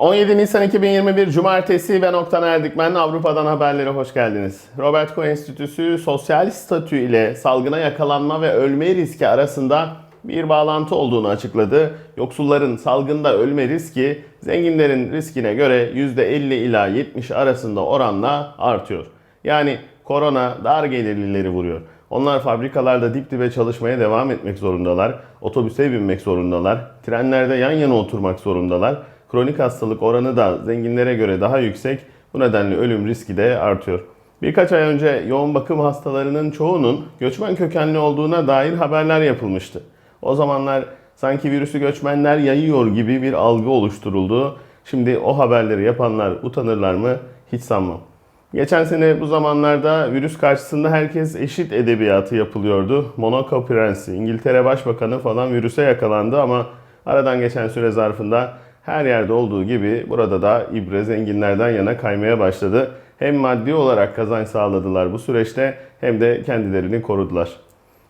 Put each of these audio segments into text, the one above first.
17 Nisan 2021 Cumartesi ben Oktan Erdikmen Avrupa'dan haberlere hoş geldiniz. Robert Koch Enstitüsü sosyal statü ile salgına yakalanma ve ölme riski arasında bir bağlantı olduğunu açıkladı. Yoksulların salgında ölme riski zenginlerin riskine göre %50 ila 70 arasında oranla artıyor. Yani korona dar gelirlileri vuruyor. Onlar fabrikalarda dip dibe çalışmaya devam etmek zorundalar. Otobüse binmek zorundalar. Trenlerde yan yana oturmak zorundalar. Kronik hastalık oranı da zenginlere göre daha yüksek. Bu nedenle ölüm riski de artıyor. Birkaç ay önce yoğun bakım hastalarının çoğunun göçmen kökenli olduğuna dair haberler yapılmıştı. O zamanlar sanki virüsü göçmenler yayıyor gibi bir algı oluşturuldu. Şimdi o haberleri yapanlar utanırlar mı? Hiç sanmam. Geçen sene bu zamanlarda virüs karşısında herkes eşit edebiyatı yapılıyordu. Monaco Prensi, İngiltere Başbakanı falan virüse yakalandı ama aradan geçen süre zarfında her yerde olduğu gibi burada da ibre zenginlerden yana kaymaya başladı. Hem maddi olarak kazanç sağladılar bu süreçte hem de kendilerini korudular.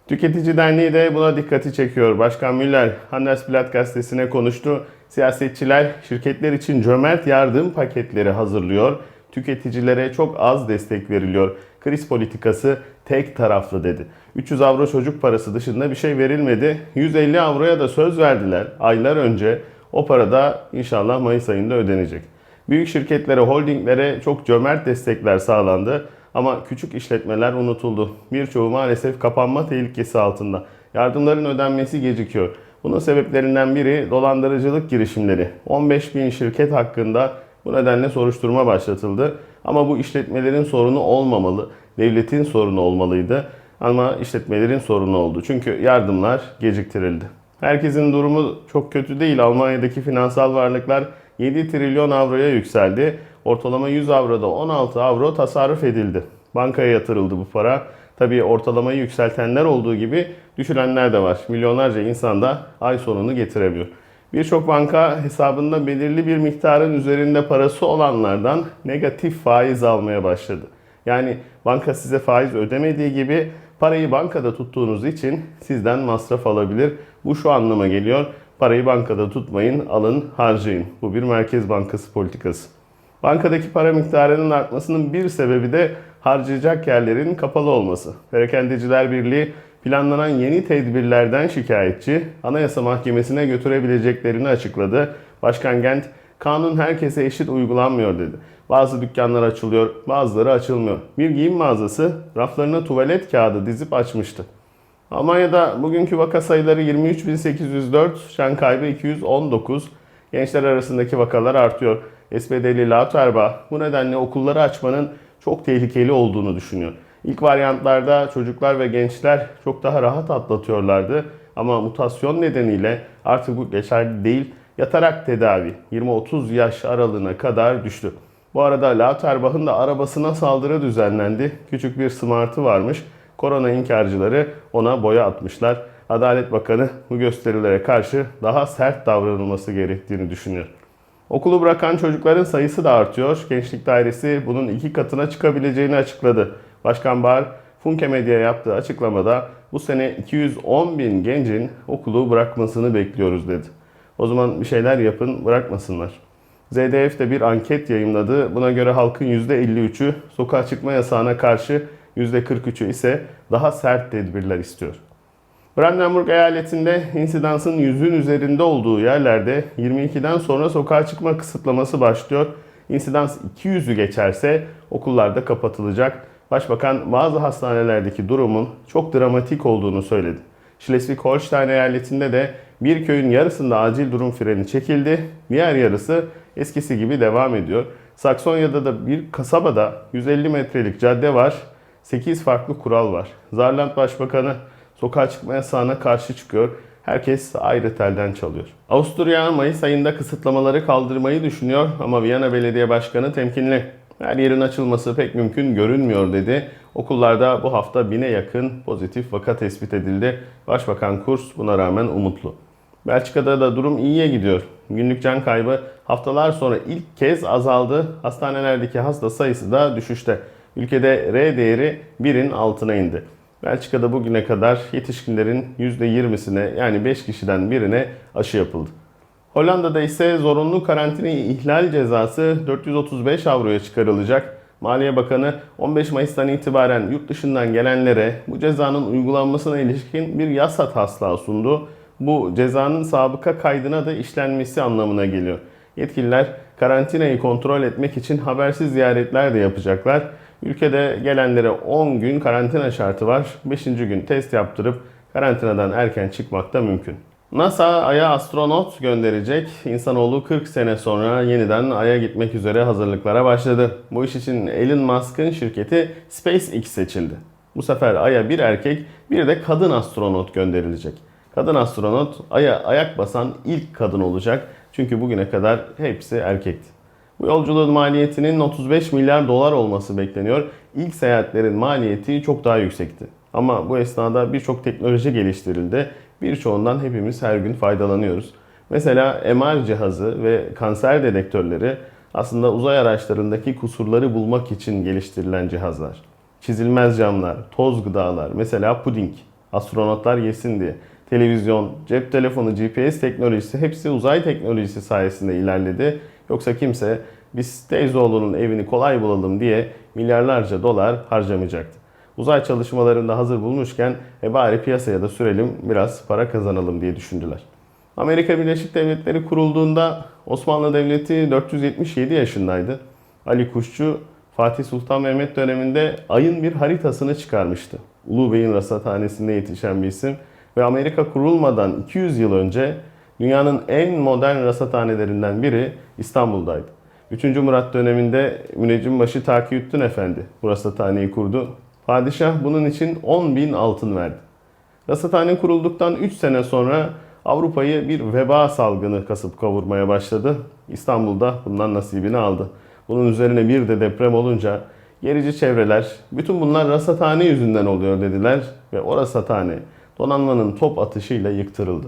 Tüketici Derneği de buna dikkati çekiyor. Başkan Müller Handelsblatt gazetesine konuştu. Siyasetçiler şirketler için cömert yardım paketleri hazırlıyor. Tüketicilere çok az destek veriliyor. Kriz politikası tek taraflı dedi. 300 avro çocuk parası dışında bir şey verilmedi. 150 avroya da söz verdiler aylar önce. O para da inşallah Mayıs ayında ödenecek. Büyük şirketlere, holdinglere çok cömert destekler sağlandı. Ama küçük işletmeler unutuldu. Birçoğu maalesef kapanma tehlikesi altında. Yardımların ödenmesi gecikiyor. Bunun sebeplerinden biri dolandırıcılık girişimleri. 15 bin şirket hakkında bu nedenle soruşturma başlatıldı. Ama bu işletmelerin sorunu olmamalı. Devletin sorunu olmalıydı. Ama işletmelerin sorunu oldu. Çünkü yardımlar geciktirildi. Herkesin durumu çok kötü değil. Almanya'daki finansal varlıklar 7 trilyon avroya yükseldi. Ortalama 100 avroda 16 avro tasarruf edildi. Bankaya yatırıldı bu para. Tabii ortalamayı yükseltenler olduğu gibi düşürenler de var. Milyonlarca insan da ay sonunu getiremiyor. Birçok banka hesabında belirli bir miktarın üzerinde parası olanlardan negatif faiz almaya başladı. Yani banka size faiz ödemediği gibi parayı bankada tuttuğunuz için sizden masraf alabilir. Bu şu anlama geliyor. Parayı bankada tutmayın, alın, harcayın. Bu bir Merkez Bankası politikası. Bankadaki para miktarının artmasının bir sebebi de harcayacak yerlerin kapalı olması. Perakendeciler Birliği planlanan yeni tedbirlerden şikayetçi, Anayasa Mahkemesi'ne götürebileceklerini açıkladı. Başkan Gent, kanun herkese eşit uygulanmıyor dedi. Bazı dükkanlar açılıyor, bazıları açılmıyor. Bir giyim mağazası raflarına tuvalet kağıdı dizip açmıştı. Almanya'da bugünkü vaka sayıları 23.804, şan kaybı 219. Gençler arasındaki vakalar artıyor. SPD'li Lauterbach bu nedenle okulları açmanın çok tehlikeli olduğunu düşünüyor. İlk varyantlarda çocuklar ve gençler çok daha rahat atlatıyorlardı ama mutasyon nedeniyle artık bu geçerli değil. Yatarak tedavi 20-30 yaş aralığına kadar düştü. Bu arada Lauterbach'ın da arabasına saldırı düzenlendi. Küçük bir smartı varmış. Korona inkarcıları ona boya atmışlar. Adalet Bakanı bu gösterilere karşı daha sert davranılması gerektiğini düşünüyor. Okulu bırakan çocukların sayısı da artıyor. Gençlik Dairesi bunun iki katına çıkabileceğini açıkladı. Başkan Bahar, Funke Medya yaptığı açıklamada bu sene 210 bin gencin okulu bırakmasını bekliyoruz dedi. O zaman bir şeyler yapın, bırakmasınlar. ZDF de bir anket yayınladı. Buna göre halkın %53'ü sokağa çıkma yasağına karşı %43'ü ise daha sert tedbirler istiyor. Brandenburg eyaletinde insidansın yüzün üzerinde olduğu yerlerde 22'den sonra sokağa çıkma kısıtlaması başlıyor. İnsidans 200'ü geçerse okullarda kapatılacak. Başbakan bazı hastanelerdeki durumun çok dramatik olduğunu söyledi. Schleswig-Holstein eyaletinde de bir köyün yarısında acil durum freni çekildi. Diğer yarısı eskisi gibi devam ediyor. Saksonya'da da bir kasabada 150 metrelik cadde var. 8 farklı kural var. Zarland Başbakanı sokağa çıkma yasağına karşı çıkıyor. Herkes ayrı telden çalıyor. Avusturya Mayıs ayında kısıtlamaları kaldırmayı düşünüyor ama Viyana Belediye Başkanı temkinli. Her yerin açılması pek mümkün görünmüyor dedi. Okullarda bu hafta bine yakın pozitif vaka tespit edildi. Başbakan Kurs buna rağmen umutlu. Belçika'da da durum iyiye gidiyor. Günlük can kaybı haftalar sonra ilk kez azaldı. Hastanelerdeki hasta sayısı da düşüşte. Ülkede R değeri 1'in altına indi. Belçika'da bugüne kadar yetişkinlerin %20'sine yani 5 kişiden birine aşı yapıldı. Hollanda'da ise zorunlu karantina ihlal cezası 435 avroya çıkarılacak. Maliye Bakanı 15 Mayıs'tan itibaren yurt dışından gelenlere bu cezanın uygulanmasına ilişkin bir yasa taslağı sundu. Bu cezanın sabıka kaydına da işlenmesi anlamına geliyor. Yetkililer karantinayı kontrol etmek için habersiz ziyaretler de yapacaklar. Ülkede gelenlere 10 gün karantina şartı var. 5. gün test yaptırıp karantinadan erken çıkmak da mümkün. NASA Ay'a astronot gönderecek. İnsanoğlu 40 sene sonra yeniden Ay'a gitmek üzere hazırlıklara başladı. Bu iş için Elon Musk'ın şirketi SpaceX seçildi. Bu sefer Ay'a bir erkek, bir de kadın astronot gönderilecek. Kadın astronot Ay'a ayak basan ilk kadın olacak. Çünkü bugüne kadar hepsi erkekti. Bu yolculuğun maliyetinin 35 milyar dolar olması bekleniyor. İlk seyahatlerin maliyeti çok daha yüksekti. Ama bu esnada birçok teknoloji geliştirildi. Birçoğundan hepimiz her gün faydalanıyoruz. Mesela MR cihazı ve kanser dedektörleri aslında uzay araçlarındaki kusurları bulmak için geliştirilen cihazlar. Çizilmez camlar, toz gıdalar, mesela puding, astronotlar yesin diye. Televizyon, cep telefonu, GPS teknolojisi hepsi uzay teknolojisi sayesinde ilerledi. Yoksa kimse biz teyzeoğlunun evini kolay bulalım diye milyarlarca dolar harcamayacaktı. Uzay çalışmalarında hazır bulmuşken e bari piyasaya da sürelim biraz para kazanalım diye düşündüler. Amerika Birleşik Devletleri kurulduğunda Osmanlı Devleti 477 yaşındaydı. Ali Kuşçu Fatih Sultan Mehmet döneminde ayın bir haritasını çıkarmıştı. Ulu Bey'in rasathanesinde yetişen bir isim ve Amerika kurulmadan 200 yıl önce dünyanın en modern rasathanelerinden biri İstanbul'daydı. 3. Murat döneminde Müneccimbaşı Takiyüddin Efendi bu rasathaneyi kurdu. Padişah bunun için 10 bin altın verdi. Rasathane kurulduktan 3 sene sonra Avrupa'yı bir veba salgını kasıp kavurmaya başladı. İstanbul'da bundan nasibini aldı. Bunun üzerine bir de deprem olunca gerici çevreler bütün bunlar rasathane yüzünden oluyor dediler ve o rasathane donanmanın top atışıyla yıktırıldı.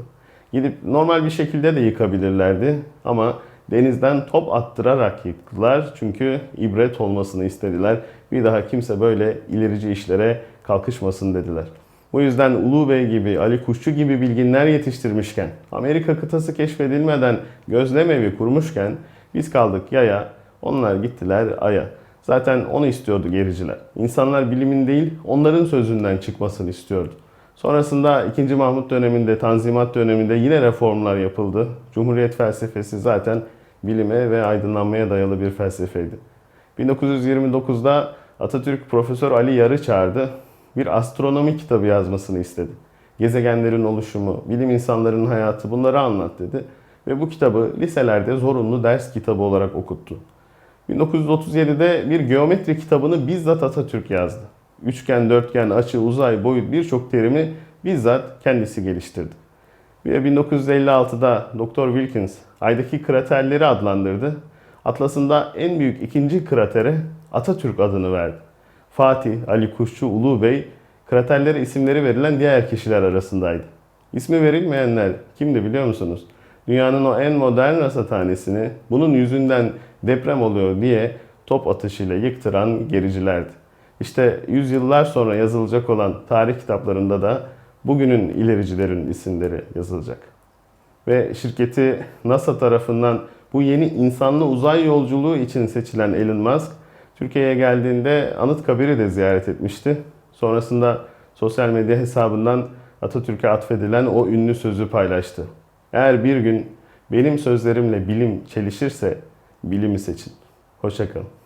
Gidip normal bir şekilde de yıkabilirlerdi ama denizden top attırarak yıktılar çünkü ibret olmasını istediler. Bir daha kimse böyle ilerici işlere kalkışmasın dediler. Bu yüzden Ulu Bey gibi, Ali Kuşçu gibi bilginler yetiştirmişken, Amerika kıtası keşfedilmeden gözlemevi kurmuşken biz kaldık yaya, onlar gittiler aya. Zaten onu istiyordu gericiler. İnsanlar bilimin değil, onların sözünden çıkmasını istiyordu. Sonrasında 2. Mahmut döneminde, Tanzimat döneminde yine reformlar yapıldı. Cumhuriyet felsefesi zaten bilime ve aydınlanmaya dayalı bir felsefeydi. 1929'da Atatürk Profesör Ali Yar'ı çağırdı. Bir astronomi kitabı yazmasını istedi. Gezegenlerin oluşumu, bilim insanlarının hayatı bunları anlat dedi. Ve bu kitabı liselerde zorunlu ders kitabı olarak okuttu. 1937'de bir geometri kitabını bizzat Atatürk yazdı. Üçgen, dörtgen, açı, uzay, boyut birçok terimi bizzat kendisi geliştirdi. Ve 1956'da Dr. Wilkins aydaki kraterleri adlandırdı. Atlas'ında en büyük ikinci kratere Atatürk adını verdi. Fatih, Ali Kuşçu, Ulu Bey kraterlere isimleri verilen diğer kişiler arasındaydı. İsmi verilmeyenler kimdi biliyor musunuz? Dünyanın o en modern rasathanesini bunun yüzünden deprem oluyor diye top atışıyla yıktıran gericilerdi. İşte yüzyıllar sonra yazılacak olan tarih kitaplarında da bugünün ilericilerin isimleri yazılacak. Ve şirketi NASA tarafından bu yeni insanlı uzay yolculuğu için seçilen Elon Musk, Türkiye'ye geldiğinde Anıtkabir'i de ziyaret etmişti. Sonrasında sosyal medya hesabından Atatürk'e atfedilen o ünlü sözü paylaştı. Eğer bir gün benim sözlerimle bilim çelişirse bilimi seçin. Hoşçakalın.